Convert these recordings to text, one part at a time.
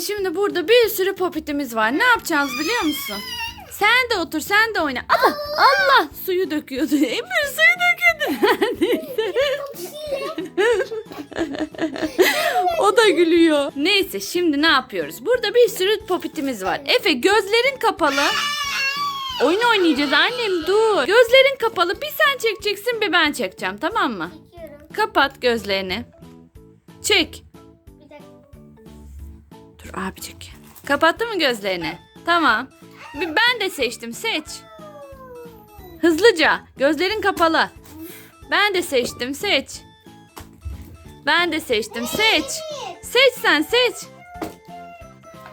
Şimdi burada bir sürü popitimiz var. Ne yapacağız biliyor musun? Sen de otur, sen de oyna. Allah, Allah suyu döküyordu. Emir suyu döküyordu neredeyse. o da gülüyor. Neyse şimdi ne yapıyoruz? Burada bir sürü popitimiz var. Efe gözlerin kapalı. Oyun oynayacağız annem dur. Gözlerin kapalı. Bir sen çekeceksin bir ben çekeceğim tamam mı? Kapat gözlerini. Çek. Abicik. Kapattı mı gözlerini? Tamam. Ben de seçtim. Seç. Hızlıca. Gözlerin kapalı. Ben de seçtim. Seç. Ben de seçtim. Seç. Seç sen seç.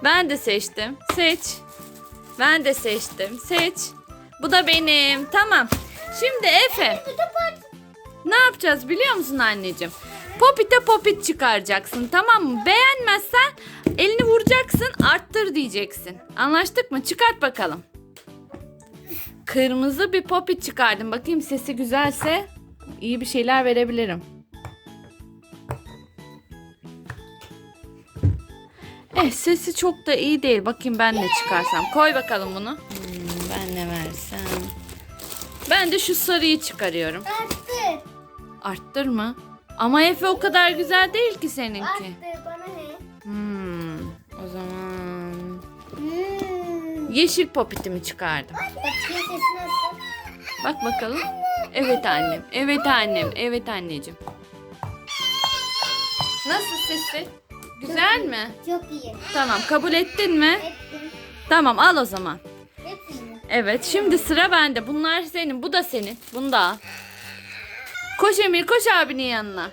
Ben de seçtim. Seç. Ben de seçtim. Seç. Bu da benim. Tamam. Şimdi Efe. Ne yapacağız biliyor musun anneciğim? Popite popit çıkaracaksın tamam mı? Beğenmezsen elini vuracaksın arttır diyeceksin. Anlaştık mı? Çıkart bakalım. Kırmızı bir popit çıkardım. Bakayım sesi güzelse iyi bir şeyler verebilirim. Eh sesi çok da iyi değil. Bakayım ben ne çıkarsam. Koy bakalım bunu. Hmm, ben ne versem. Ben de şu sarıyı çıkarıyorum. Arttır. Arttır mı? Ama Efe o kadar güzel değil ki seninki. Arttır. Bana ne? Hmm, o zaman Hmm. yeşil popitimi çıkardım. Bakayım sesi nasıl? Bak bakalım. Evet annem. Evet annem. Evet anneciğim. Nasıl sesi? Güzel mi? Çok iyi. Tamam kabul ettin mi? Ettim. Tamam al o zaman. Hepsini. Evet şimdi sıra bende. Bunlar senin. Bu da senin. Bunu da al. Koş Emir koş abinin yanına.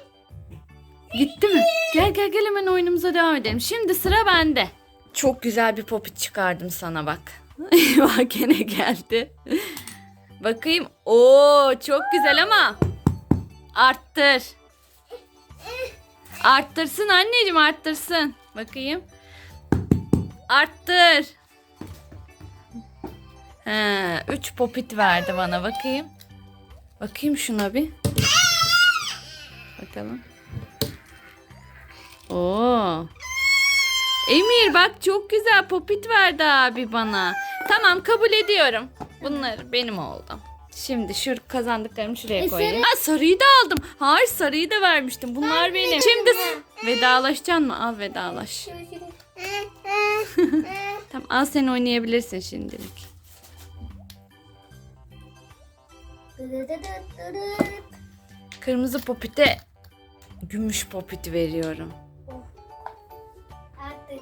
Gitti mi? Gel gel gel hemen oyunumuza devam edelim. Şimdi sıra bende. Çok güzel bir popit çıkardım sana bak. bak gene geldi. Bakayım. Oo çok güzel ama arttır. Arttırsın anneciğim arttırsın. Bakayım. Arttır. He, üç popit verdi bana bakayım. Bakayım şuna bir. Bakalım. Oo. Emir bak çok güzel popit verdi abi bana. Tamam kabul ediyorum. Bunlar benim oldu. Şimdi şu kazandıklarımı şuraya E, koyayım. sarı- Ha, sarıyı da aldım. Hayır sarıyı da vermiştim. Bunlar benim. Şimdi vedalaşacaksın mı? Al vedalaş. Tamam al sen oynayabilirsin şimdilik. Kırmızı popite gümüş popit veriyorum. Arttır.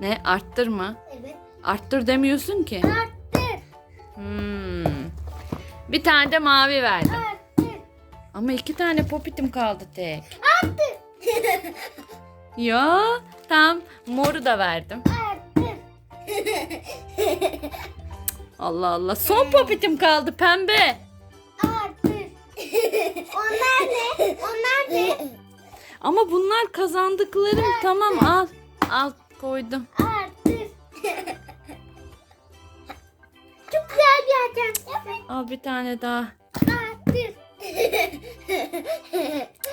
Ne arttır mı? Evet. Arttır demiyorsun ki. Arttır. Hmm. Bir tane de mavi verdim. Arttır. Ama iki tane popitim kaldı tek. Arttır. Ya tamam moru da verdim. Arttır. Allah Allah son popitim kaldı pembe. Onlar ne? Onlar ne? Ama bunlar kazandıklarım tamam al. Al koydum. Arttır. Çok güzel bir hakem. Al bir tane daha. Arttır.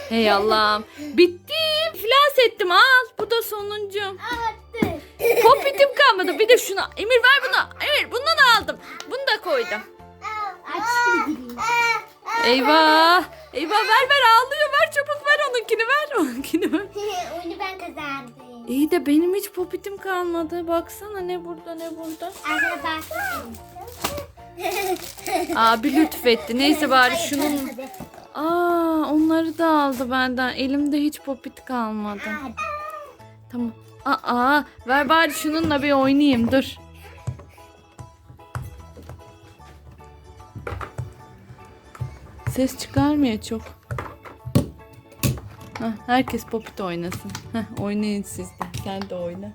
Hey Allah'ım. Bitti. İflas ettim al. Bu da sonuncum. Arttır. Popitim kalmadı. Bir de şunu. Emir ver bunu. Emir bunu da aldım. Bunu da koydum. Aç şimdi. Eyvah. Eyvah ver ver ağlıyor. Ver çabuk ver onunkini ver. Onunkini ver. Oyunu ben kazandım. İyi de benim hiç popitim kalmadı. Baksana ne burada ne burada. Arkada baksana. Abi lütfetti. Neyse bari şunun. Aa onları da aldı benden. Elimde hiç popit kalmadı. Tamam. Aa ver bari şununla bir oynayayım dur. Ses çıkarmıyor çok. Hah, herkes popit oynasın. Heh, oynayın siz de. Sen de oyna.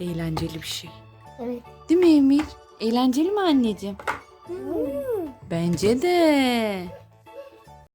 Eğlenceli bir şey. Evet. Değil mi Emir? Eğlenceli mi anneciğim? Bence de.